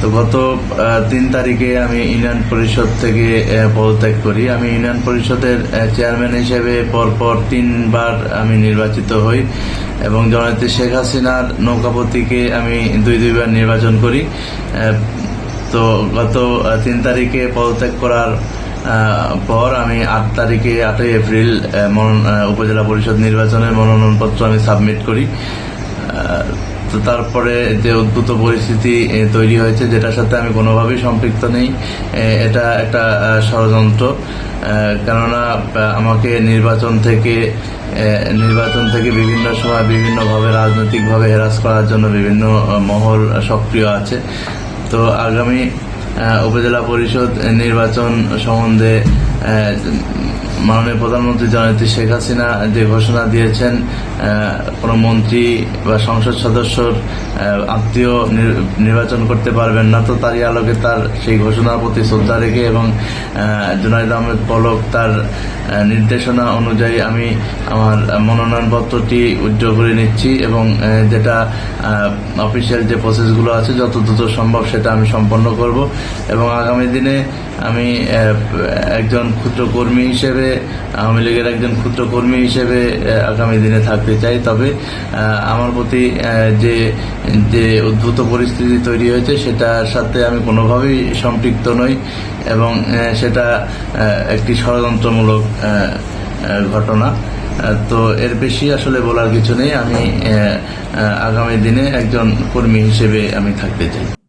তো গত তিন তারিখে আমি ইউনিয়ন পরিষদ থেকে পদত্যাগ করি। আমি ইউনিয়ন পরিষদের চেয়ারম্যান হিসেবে পরপর তিনবার আমি নির্বাচিত হই এবং জননেত্রী শেখ হাসিনার নৌকাপতিকে আমি দুই, দুইবার নির্বাচন করি। তো গত তিন তারিখে পদত্যাগ করার পর আমি আট তারিখে, আটই এপ্রিল উপজেলা পরিষদ নির্বাচনের মনোনয়নপত্র আমি সাবমিট করি। তো তারপরে যে অদ্ভুত পরিস্থিতি তৈরি হয়েছে, যেটার সাথে আমি কোনোভাবেই সম্পৃক্ত নেই। এটা একটা ষড়যন্ত্র। কেননা আমাকে নির্বাচন থেকে নির্বাচন থেকে বিভিন্ন সময় বিভিন্নভাবে, রাজনৈতিকভাবে হেরাস করার জন্য বিভিন্ন মহল সক্রিয় আছে। তো আগামী উপজেলা পরিষদ নির্বাচন সম্বন্ধে মাননীয় প্রধানমন্ত্রী জননেত্রী শেখ হাসিনা যে ঘোষণা দিয়েছেন কোনো মন্ত্রী বা সংসদ সদস্যর আত্মীয় নির- নির্বাচন করতে পারবেন না, তো তারই আলোকে তার সেই ঘোষণার প্রতি শ্রদ্ধা রেখে এবং জুনাইদ আহমেদ পলক তার নির্দেশনা অনুযায়ী আমি আমার মনোনয়নপত্রটি উজ্জ্বল করে নিচ্ছি এবং যেটা অফিসিয়াল যে প্রসেসগুলো আছে, যত দ্রুত সম্ভব সেটা আমি সম্পন্ন করব। এবং আগামী দিনে আমি একজন ক্ষুদ্র কর্মী হিসেবে, আওয়ামী লীগের একজন ক্ষুদ্র কর্মী হিসেবে আগামী দিনে থাকতে চাই। তবে আমার প্রতি যে যে উদ্ভূত পরিস্থিতি তৈরি হয়েছে, সেটার সাথে আমি কোনোভাবেই সম্পৃক্ত নই এবং সেটা একটি ষড়যন্ত্রমূলক ঘটনা। তো এর বেশি আসলে বলার কিছু নেই। আমি আগামী দিনে একজন কর্মী হিসেবে আমি থাকতে চাই।